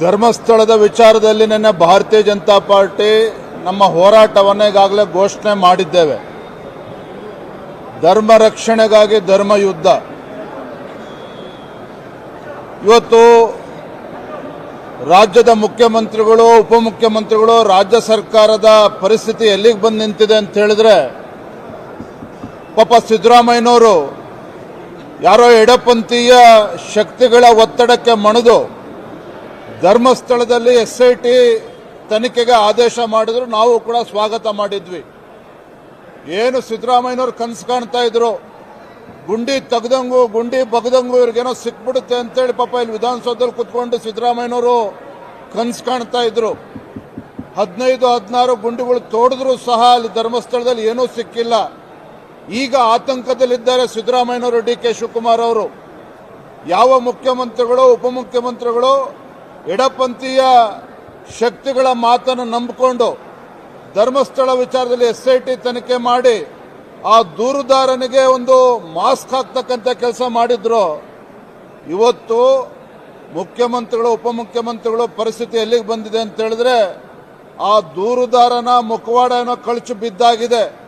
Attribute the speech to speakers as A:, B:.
A: ಧರ್ಮಸ್ಥಳದ ವಿಚಾರದಲ್ಲಿ ನಿನ್ನೆ ಭಾರತೀಯ ಜನತಾ ಪಾರ್ಟಿ ನಮ್ಮ ಹೋರಾಟವನ್ನು ಈಗಾಗಲೇ ಘೋಷಣೆ ಮಾಡಿದ್ದೇವೆ. ಧರ್ಮ ರಕ್ಷಣೆಗಾಗಿ ಧರ್ಮ ಯುದ್ಧ. ಇವತ್ತು ರಾಜ್ಯದ ಮುಖ್ಯಮಂತ್ರಿಗಳು, ಉಪಮುಖ್ಯಮಂತ್ರಿಗಳು, ರಾಜ್ಯ ಸರ್ಕಾರದ ಪರಿಸ್ಥಿತಿ ಎಲ್ಲಿಗೆ ಬಂದು ನಿಂತಿದೆ ಅಂತ ಹೇಳಿದ್ರೆ, ಪಾಪ ಸಿದ್ದರಾಮಯ್ಯನವರು ಯಾರೋ ಎಡಪಂಥೀಯ ಶಕ್ತಿಗಳ ಒತ್ತಡಕ್ಕೆ ಮಣಿದು ಧರ್ಮಸ್ಥಳದಲ್ಲಿ ಎಸ್ ಐ ಟಿ ತನಿಖೆಗೆ ಆದೇಶ ಮಾಡಿದ್ರು, ನಾವು ಕೂಡ ಸ್ವಾಗತ ಮಾಡಿದ್ವಿ. ಏನು ಸಿದ್ದರಾಮಯ್ಯನವ್ರು ಕನಸು ಕಾಣ್ತಾ ಇದ್ರು? ಗುಂಡಿ ತೆಗ್ದಂಗು, ಗುಂಡಿ ಬಗ್ದಂಗು ಇವ್ರಿಗೇನೋ ಸಿಕ್ಬಿಡುತ್ತೆ ಅಂತೇಳಿ ಪಾಪ ಇಲ್ಲಿ ವಿಧಾನಸೌಧದಲ್ಲಿ ಕುತ್ಕೊಂಡು ಸಿದ್ದರಾಮಯ್ಯನವರು ಕನಸು ಕಾಣ್ತಾ ಇದ್ರು. ಹದಿನೈದು, ಹದಿನಾರು ಗುಂಡಿಗಳು ತೋಡಿದ್ರು ಸಹ ಅಲ್ಲಿ ಧರ್ಮಸ್ಥಳದಲ್ಲಿ ಏನೂ ಸಿಕ್ಕಿಲ್ಲ. ಈಗ ಆತಂಕದಲ್ಲಿದ್ದಾರೆ ಸಿದ್ದರಾಮಯ್ಯನವರು ಡಿ ಕೆ ಶಿವಕುಮಾರ್ ಅವರು. ಯಾವ ಮುಖ್ಯಮಂತ್ರಿಗಳು, ಉಪಮುಖ್ಯಮಂತ್ರಿಗಳು ಎಡಪಂಥೀಯ ಶಕ್ತಿಗಳ ಮಾತನ್ನು ನಂಬಿಕೊಂಡು ಧರ್ಮಸ್ಥಳ ವಿಚಾರದಲ್ಲಿ ಎಸ್ ತನಿಖೆ ಮಾಡಿ ಆ ದೂರುದಾರನಿಗೆ ಒಂದು ಮಾಸ್ಕ್ ಹಾಕ್ತಕ್ಕಂಥ ಕೆಲಸ ಮಾಡಿದ್ರು. ಇವತ್ತು ಮುಖ್ಯಮಂತ್ರಿಗಳು, ಉಪಮುಖ್ಯಮಂತ್ರಿಗಳು ಪರಿಸ್ಥಿತಿ ಎಲ್ಲಿಗೆ ಬಂದಿದೆ ಅಂತ ಹೇಳಿದ್ರೆ ಆ ದೂರುದಾರನ ಮುಖವಾಡ ಏನೋ ಕಳಚು ಬಿದ್ದಾಗಿದೆ.